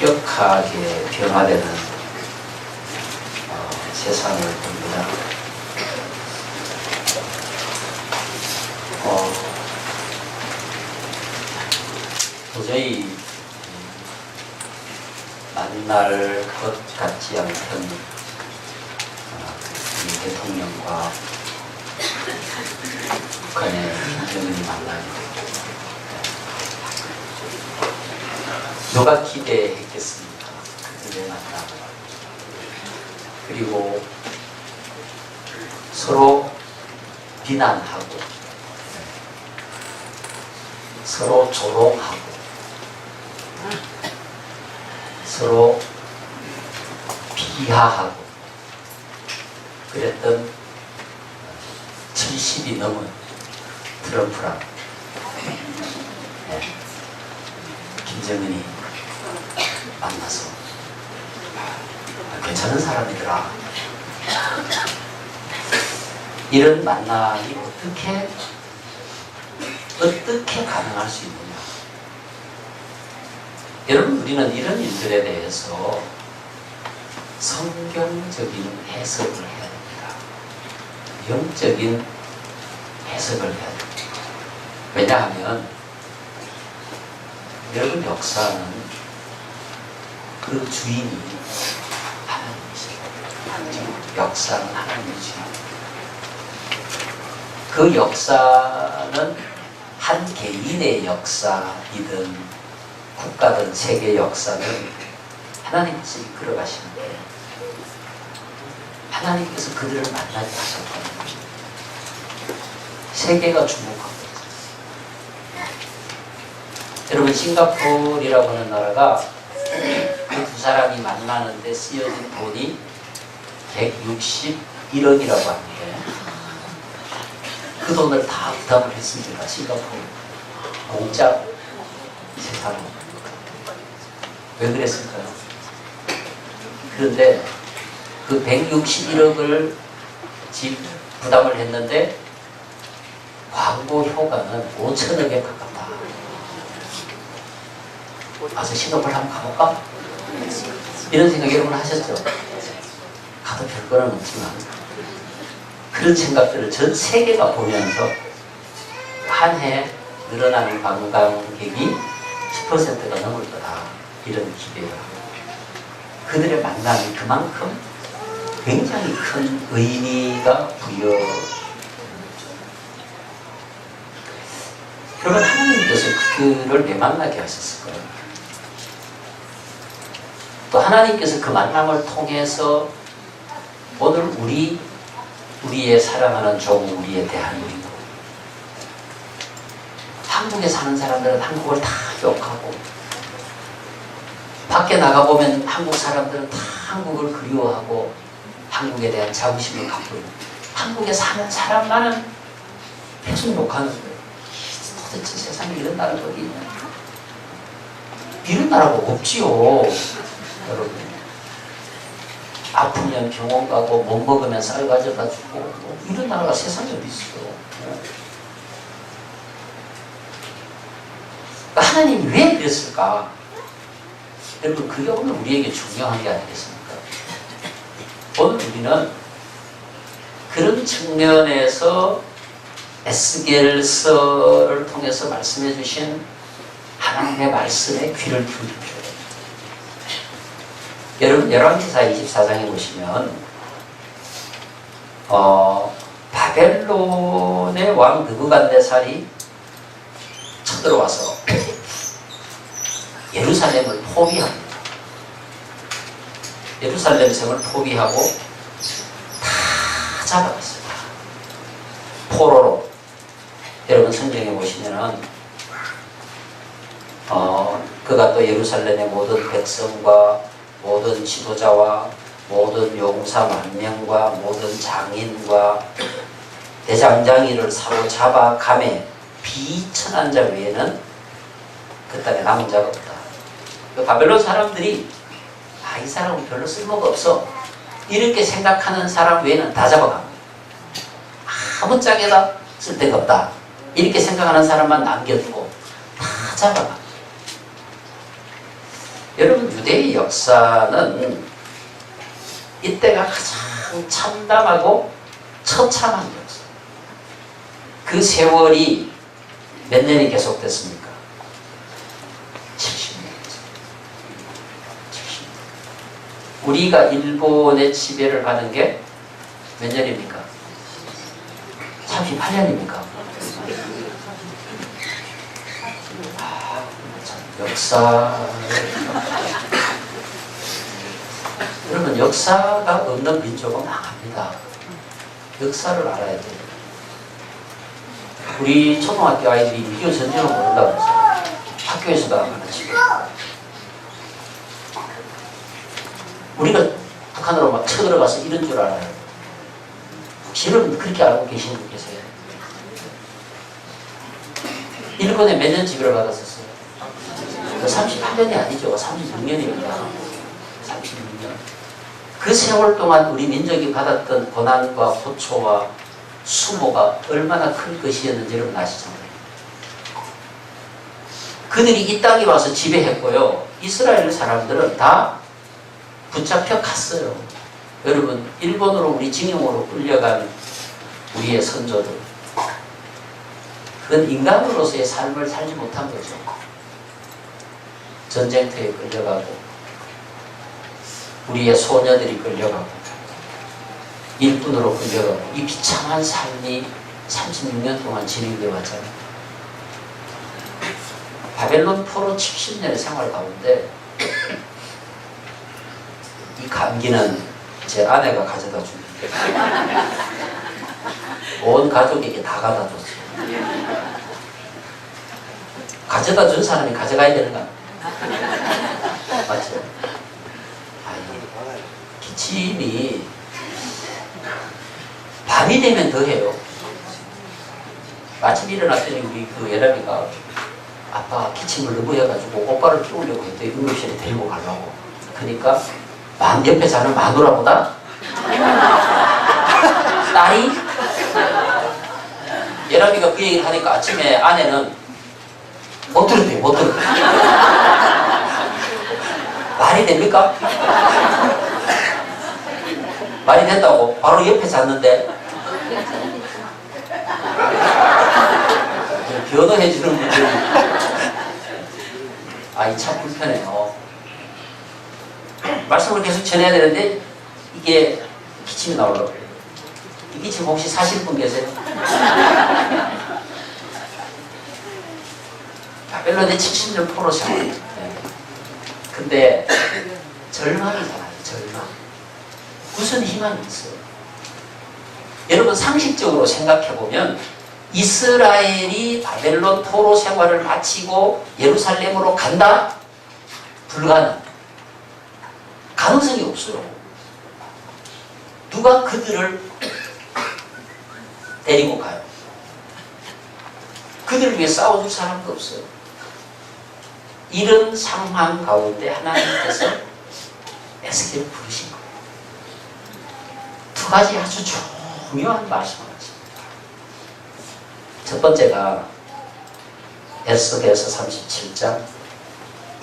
급격하게 변화되는 어, 세상을 봅니다. 어, 도저히 음, 만날 것 같지 않던 어, 이 대통령과 북한의 김정은이 만나게 되고 누가 기대했겠습니까? 그들의 만남을 그리고 서로 비난하고 서로 조롱하고 서로 비하하고 그랬던 70이 넘은 트럼프랑 네, 김정은이 만나서 아, 괜찮은 사람이더라. 이런 만남이 어떻게 어떻게 가능할 수 있느냐? 여러분 우리는 이런 일들에 대해서 성경적인 해석을 해야 됩니다. 영적인 해석을 해야 됩니다. 왜냐하면 여러분 역사는 그 주인이 하나님이십니다. 역사는 하나님의 주인. 그 역사는 한 개인의 역사이든 국가든 세계 역사는 하나님께서 이끌어 가시는데 하나님께서 그들을 만나게 하셨다는 것입니다. 세계가 주목하고 있어요. 여러분 싱가포르라고 하는 나라가 사람이 만나는데 쓰여진 돈이 161억이라고 하는데 그 돈을 다 부담을 했습니다. 싱가포르 공짜 세상에 왜 그랬을까요? 그런데 그 161억을 집 부담을 했는데 광고 효과는 5천억에 가깝다. 가서 신호를 한번 가볼까? 이런 생각 여러분 하셨죠? 가도 별거는 없지만 그런 생각들을 전 세계가 보면서 한 해 늘어나는 관광객이 10%가 넘을 거다. 이런 기대가 그들의 만남이 그만큼 굉장히 큰 의미가 부여 그러면 하나님께서 그들을 왜 만나게 하셨을까요? 또 하나님께서 그 만남을 통해서 오늘 우리 우리의 사랑하는 종 우리의 대한민국 한국에 사는 사람들은 한국을 다 욕하고 밖에 나가보면 한국 사람들은 다 한국을 그리워하고 한국에 대한 자부심을 갖고 있는 한국에 사는 사람만은 계속 욕하는 거예요. 도대체 세상에 이런 나라가 어디 있냐? 이런 나라가 없지요, 여러분. 아프면 병원 가고 못 먹으면 쌀 가져다 주고 뭐 이런 나라가 세상에 어디 있어요? 그러니까 하나님이 왜 그랬을까? 여러분 그게 오늘 우리에게 중요한 게 아니겠습니까? 오늘 우리는 그런 측면에서 에스겔서를 통해서 말씀해 주신 하나님의 말씀에 귀를 됩니다. 여러분 열왕기사 24장에 보시면 어, 바벨론의 왕 느부갓네살이 쳐들어와서 예루살렘을 포위합니다. 예루살렘 성을 포위하고 다 잡아갔습니다. 포로로. 여러분 성경에 보시면은 어, 그가 또 예루살렘의 모든 백성과 모든 지도자와 모든 용사 만명과 모든 장인과 대장장이를 사로잡아 감에 비천한 자 외에는 그 땅에 남은 자가 없다. 그 바벨론 사람들이 아, 이 사람은 별로 쓸모가 없어. 이렇게 생각하는 사람 외에는 다 잡아갑니다. 아무 짝에다 쓸데가 없다. 이렇게 생각하는 사람만 남겨두고 다 잡아갑니다. 여러분 유대의 역사는 이때가 가장 참담하고 처참한 역사. 그 세월이 몇 년이 계속됐습니까? 70년. 70년. 우리가 일본의 지배를 받은 게 몇 년입니까? 38년입니까? 역사 여러분 역사가 없는 민족은 망합니다. 역사를 알아야 돼요. 우리 초등학교 아이들이 6.25 전쟁을 모른다고 했어요. 학교에서도 안 가르치고. 우리가 북한으로 막 쳐들어가서 이런 줄 알아요. 혹시 여러분 그렇게 알고 계신 분 계세요? 일본에 몇 년 지배를 받았었어요? 38년이 아니죠. 36년입니다. 36년. 그 세월 동안 우리 민족이 받았던 고난과 고초와 수모가 얼마나 큰 것이었는지 여러분 아시잖아요. 그들이 이 땅에 와서 지배했고요. 이스라엘 사람들은 다 붙잡혀 갔어요. 여러분, 일본으로 우리 징용으로 끌려간 우리의 선조들. 그건 인간으로서의 삶을 살지 못한 거죠. 전쟁터에 끌려가고, 우리의 소녀들이 끌려가고, 일꾼으로 끌려가고, 이 비참한 삶이 36년 동안 진행되어 왔잖아요. 바벨론 포로 70년의 생활 가운데, 이 감기는 제 아내가 가져다 줍니다. 온 가족에게 다 갖다 줬어요. 가져다 준 사람이 가져가야 되는 거 아니에요? 맞죠? 기침이 밤이 되면 더 해요. 아침 일어났더니 우리 그 예람이가 아빠 기침을 너무 해가지고 오빠를 깨우려고 했더니 응급실에 데리고 가려고. 그러니까 만 옆에 자는 마누라보다 딸이 예람이가 그 얘기를 하니까 아침에 아내는 못 들었대요 못 들었대요 말이 됩니까? 말이 된다고 바로 옆에 잤는데 변호해주는 분들이 아이 참 불편해요 말씀을 계속 전해야 되는데 이게 기침이 나오려고. 이 기침 혹시 사실 분 계세요? 바벨론의 70년 포로 생활. 네. 근데 절망이잖아요. 절망. 무슨 희망이 있어요? 여러분 상식적으로 생각해 보면 이스라엘이 바벨론 포로 생활을 마치고 예루살렘으로 간다? 불가능. 가능성이 없어요. 누가 그들을 데리고 가요? 그들을 위해 싸워줄 사람도 없어요. 이런 상황 가운데 하나님께서 거예요. 두 가지 아주 중요한 말씀을 하십니다. 첫 번째가 에스겔서 37장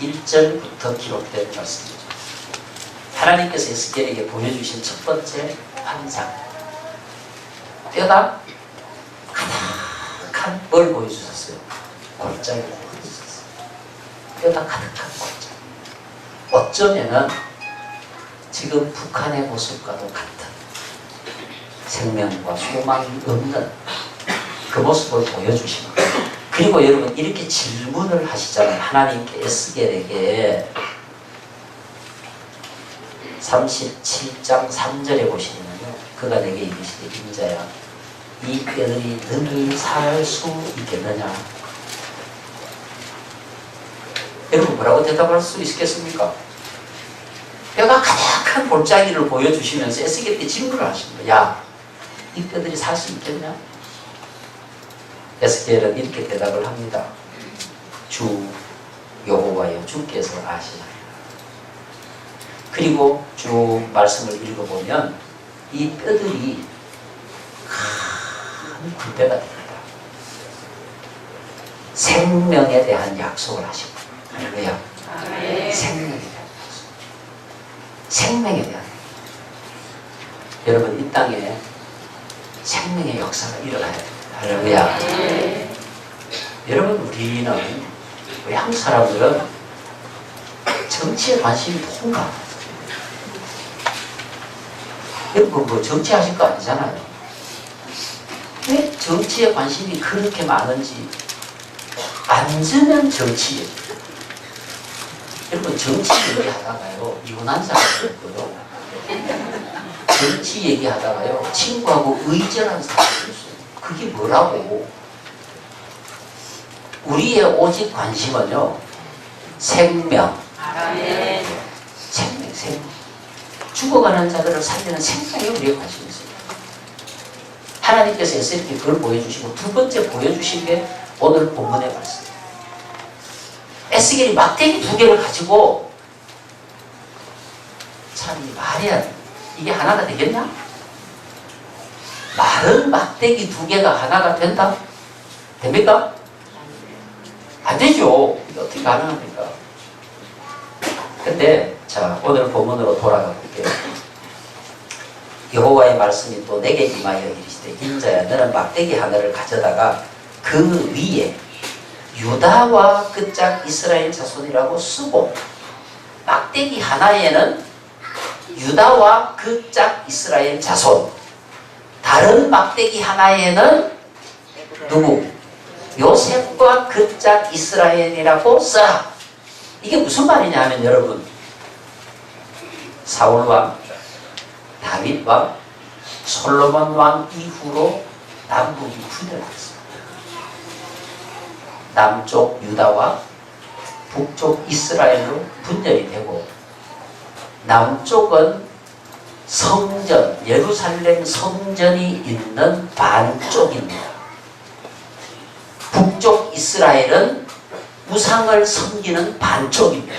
1절부터 기록된 말씀입니다. 하나님께서 에스겔에게 보여주신 첫 번째 환상. 뼈다 가득한 뭘 보여주셨어요? 골짜기를 보여주셨어요. 뼈다 가득한 골짜기. 어쩌면은 지금 북한의 모습과도 같은 생명과 소망이 없는 그 모습을 보여주시는 거예요. 그리고 여러분 이렇게 질문을 하시잖아요. 하나님께 에스겔에게 37장 3절에 보시면요. 그가 내게 이르시되 인자야 이 뼈들이 능히 살 수 있겠느냐 여러분 뭐라고 대답할 수 있겠습니까? 뼈가 가득한 골짜기를 보여주시면서 에스겔께 질문을 하십니다. 야, 이 뼈들이 살 수 있겠냐? 에스겔은 이렇게 대답을 합니다. 주 여호와여 주께서 아시나이다. 그리고 쭉 말씀을 읽어보면 이 뼈들이 큰 굴배가 됩니다. 생명에 대한 약속을 하시고 할렐루야. 생명에 생명에 대한 여러분 이 땅에 생명의 역사가 일어나야 됩니다. 할렐루야. 여러분 우리는 우리 한국 사람들은 정치에 관심이 통가. 여러분 뭐 정치하실 거 아니잖아요. 왜 정치에 관심이 그렇게 많은지 앉으면 정치예요. 여러분 정치 얘기하다가요 이혼한 사람도 있고요. 정치 얘기하다가요 친구하고 의절한 사람도 있어요. 그게 뭐라고? 우리의 오직 관심은요 생명, 생명, 생명. 죽어가는 자들을 살리는 생명에 우리의 관심이 있어요. 하나님께서 이렇게 그걸 보여주시고 두 번째 보여주신 게 오늘 본문의 말씀. 에스겔이 막대기 두 개를 가지고 참 이 말이 안 돼. 이게 하나가 되겠냐? 마른 막대기 두 개가 하나가 된다? 됩니까? 안 되죠. 어떻게 가능합니까? 근데 자 오늘 본문으로 돌아가 볼게요. 여호와의 말씀이 또 내게 임하여 이르시되 인자야 너는 막대기 하나를 가져다가 그 위에 유다와 끝짝 이스라엘 자손이라고 쓰고 막대기 하나에는 유다와 끝짝 이스라엘 자손 다른 막대기 하나에는 누구? 요셉과 끝짝 이스라엘이라고 써라 이게 무슨 말이냐 하면 여러분 사울왕 다윗왕 솔로몬 왕 이후로 남북이 분열했습니다. 남쪽 유다와 북쪽 이스라엘로 분열이 되고 남쪽은 성전 예루살렘 성전이 있는 반쪽입니다. 북쪽 이스라엘은 우상을 섬기는 반쪽입니다.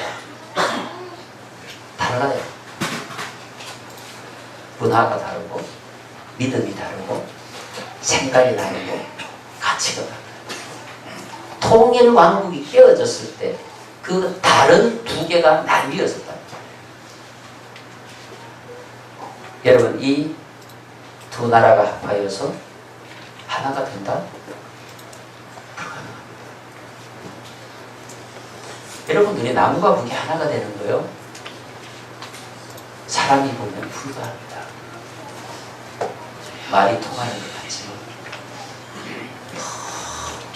달라요. 문화가 다르고 믿음이 다르고 생각이 다르고 가치가 다르고 통일 왕국이 깨어졌을 때 그 다른 두 개가 나뉘어졌다. 여러분 이 두 나라가 합하여서 하나가 된다? 여러분 우리 나무가 보기 하나가 되는 거요. 사람이 보면 불가합니다. 말이 통하는 것 같지만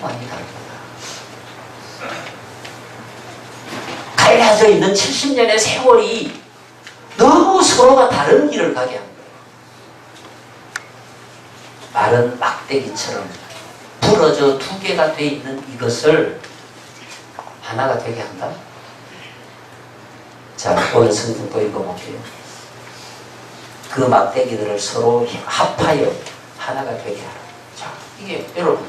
너무 많이 다릅니다. 갈라져 있는 70년의 세월이 서로가 다른 길을 가게 한 거예요. 마른 막대기처럼 부러져 두 개가 돼 있는 이것을 하나가 되게 한다. 자, 오늘 성경 또 읽어볼게요. 그 막대기들을 서로 합하여 하나가 되게 하라. 자, 이게 여러분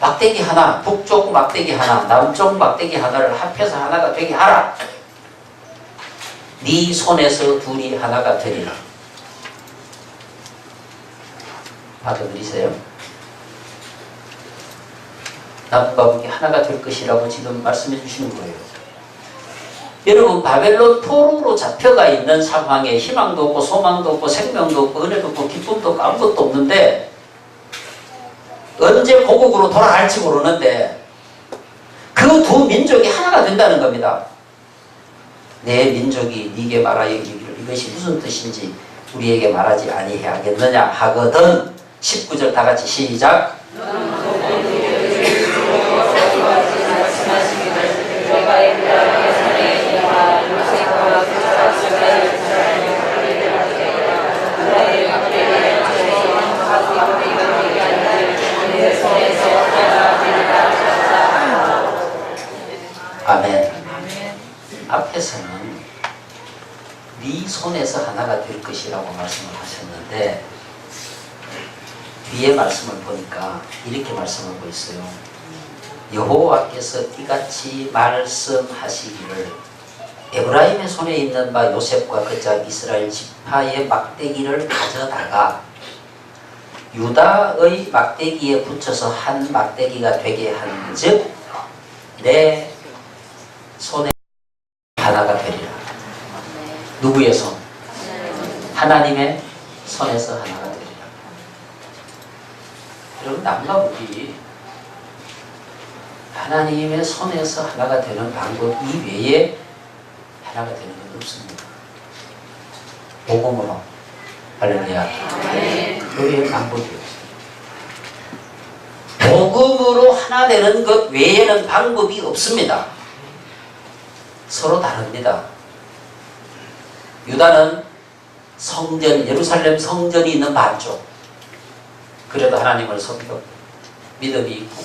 막대기 하나, 북쪽 막대기 하나, 남쪽 막대기 하나를 합해서 하나가 되게 하라. 네 손에서 둘이 하나가 되리라. 받아들이세요? 남과 북이 하나가 될 것이라고 지금 말씀해 주시는 거예요. 여러분 바벨론 포로로 잡혀가 있는 상황에 희망도 없고 소망도 없고 생명도 없고 은혜도 없고 기쁨도 없고 아무것도 없는데 언제 고국으로 돌아갈지 모르는데 그 두 민족이 하나가 된다는 겁니다. 내 민족이 네게 말하여 이르기를 이것이 무슨 뜻인지 우리에게 말하지 아니해야겠느냐 하거든. 19절 다 같이 시작. 아멘. 앞에서는 네 손에서 하나가 될 것이라고 말씀을 하셨는데 뒤에 말씀을 보니까 이렇게 말씀하고 있어요. 여호와께서 이같이 말씀하시기를 에브라임의 손에 있는 바 요셉과 그짝 이스라엘 지파의 막대기를 가져다가 유다의 막대기에 붙여서 한 막대기가 되게 한즉 내 손에 하나가 되리라. 누구의 손? 하나님의 손에서 하나가 되리라. 여러분 남과 북이 하나님의 손에서 하나가 되는 방법 이외에 하나가 되는 건 없습니다. 복음으로 할렐루야. 그 외에 방법이 없어요. 복음으로 하나 되는 것 외에는 방법이 없습니다. 서로 다릅니다. 유다는 성전, 예루살렘 성전이 있는 반쪽. 그래도 하나님을 섬겨 믿음이 있고.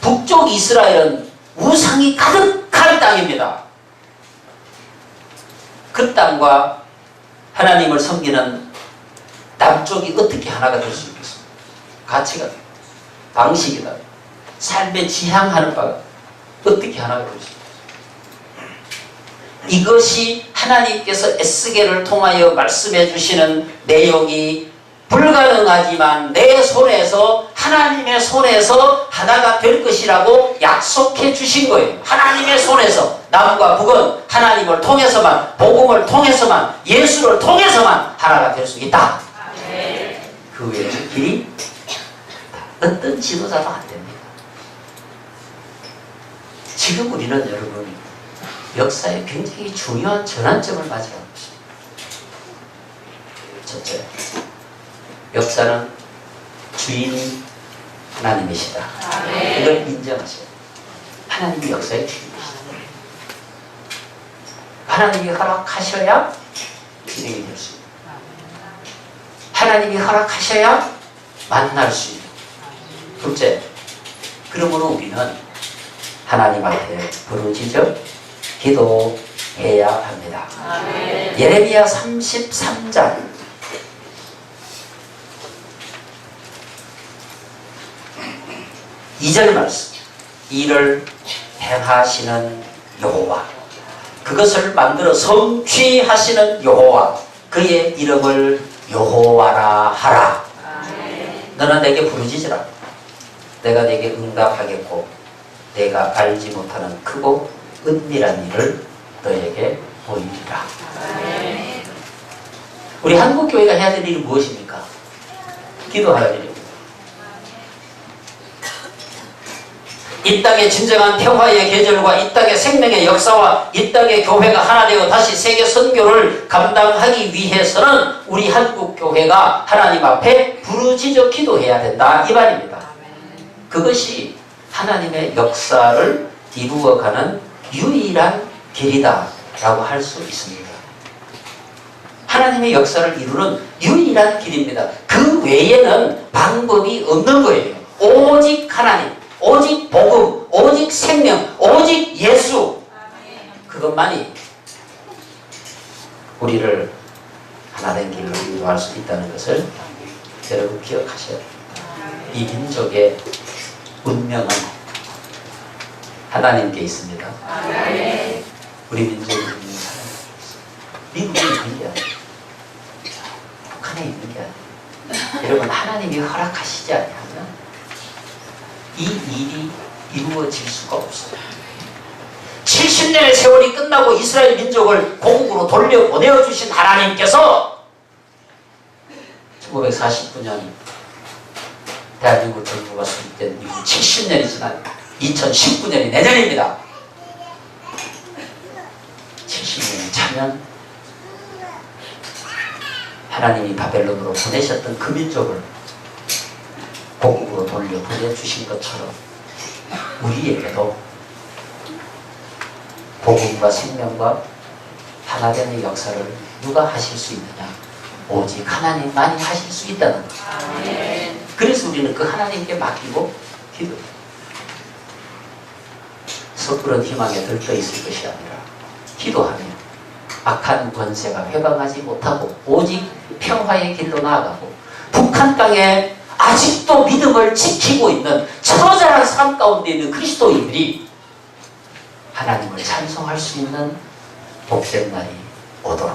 북쪽 이스라엘은 우상이 가득한 땅입니다. 그 땅과 하나님을 섬기는 남쪽이 어떻게 하나가 될 수 있겠습니까? 가치가, 방식이다. 삶에 지향하는 바가 어떻게 하나가 될 수 있겠습니까? 이것이 하나님께서 에스겔을 통하여 말씀해 주시는 내용이 불가능하지만 내 손에서 하나님의 손에서 하나가 될 것이라고 약속해 주신 거예요. 하나님의 손에서 남과 북은 하나님을 통해서만 복음을 통해서만 예수를 통해서만 하나가 될 수 있다. 그 외의 길이 어떤 지도자도 안 됩니다. 지금 우리는 여러분 역사에 굉장히 중요한 전환점을 맞이하고 있습니다. 첫째, 역사는 주인이 하나님이시다. 이걸 인정하셔야 돼요. 하나님이 역사의 주인이시다. 하나님이 허락하셔야 진행이 될 수 있다. 하나님이 허락하셔야 만날 수 있다. 둘째, 그러므로 우리는 하나님 앞에 부르짖어 기도해야 합니다. 예레미야 33장. 2절 말씀. 이를 행하시는 여호와. 그것을 만들어 성취하시는 여호와. 그의 이름을 여호와라 하라. 너는 내게 부르짖으라. 내가 내게 응답하겠고 내가 알지 못하는 크고 은밀한 일을 너에게 보이리라 우리 한국 교회가 해야 될 일이 무엇입니까? 기도할 일입니다 이 땅의 진정한 평화의 계절과 이 땅의 생명의 역사와 이 땅의 교회가 하나 되어 다시 세계 선교를 감당하기 위해서는 우리 한국 교회가 하나님 앞에 부르짖어 기도해야 된다 이 말입니다. 그것이 하나님의 역사를 이루어가는 유일한 길이다라고 할 수 있습니다. 하나님의 역사를 이루는 유일한 길입니다. 그 외에는 방법이 없는 거예요. 오직 하나님. 오직 복음, 오직 생명, 오직 예수. 그것만이 우리를 하나된 길로 인도할 수 있다는 것을 여러분 기억하셔야 됩니다. 이 민족의 운명은 하나님께 있습니다. 우리 있습니다. 미국에 있는 게 아니에요. 북한에 있는 게 아니에요. 여러분 하나님이 허락하시지 아니하면 이 일이 이루어질 수가 없어요. 70년의 세월이 끝나고 이스라엘 민족을 고국으로 돌려보내어 주신 하나님께서 1949년 대한민국 정부가 수립된 이후 70년이 지난 2019년이 내년입니다. 70년이 차면 하나님이 바벨론으로 보내셨던 그 민족을 복국으로 돌려 보내주신 것처럼 우리에게도 복음과 생명과 하나 되는 역사를 누가 하실 수 있느냐? 오직 하나님만이 하실 수 있다는 것. 그래서 우리는 그 하나님께 맡기고 기도. 섣부른 희망에 들떠 있을 것이 아니라 기도하며 악한 권세가 회방하지 못하고 오직 평화의 길로 나아가고 북한 땅에 아직도 믿음을 지키고 있는 처절한 삶 가운데 있는 그리스도인들이 하나님을 찬송할 수 있는 복된 날이 오도록.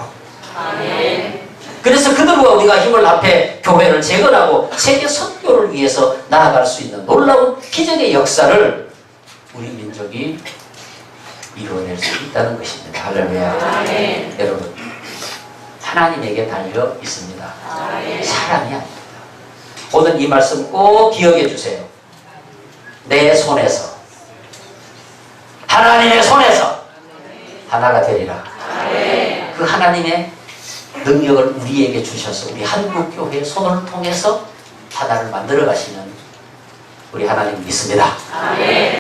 그래서 그들과 우리가 힘을 합해 교회를 재건하고 세계 선교를 위해서 나아갈 수 있는 놀라운 기적의 역사를 우리 민족이 이루어낼 수 있다는 것입니다. 할렐루야. 여러분, 하나님에게 달려 있습니다. 사람이 아닙니다. 오늘 이 말씀 꼭 기억해 주세요. 내 손에서, 하나님의 손에서 하나가 되리라. 그 하나님의 능력을 우리에게 주셔서 우리 한국 교회의 손을 통해서 하나를 만들어 가시는 우리 하나님 믿습니다.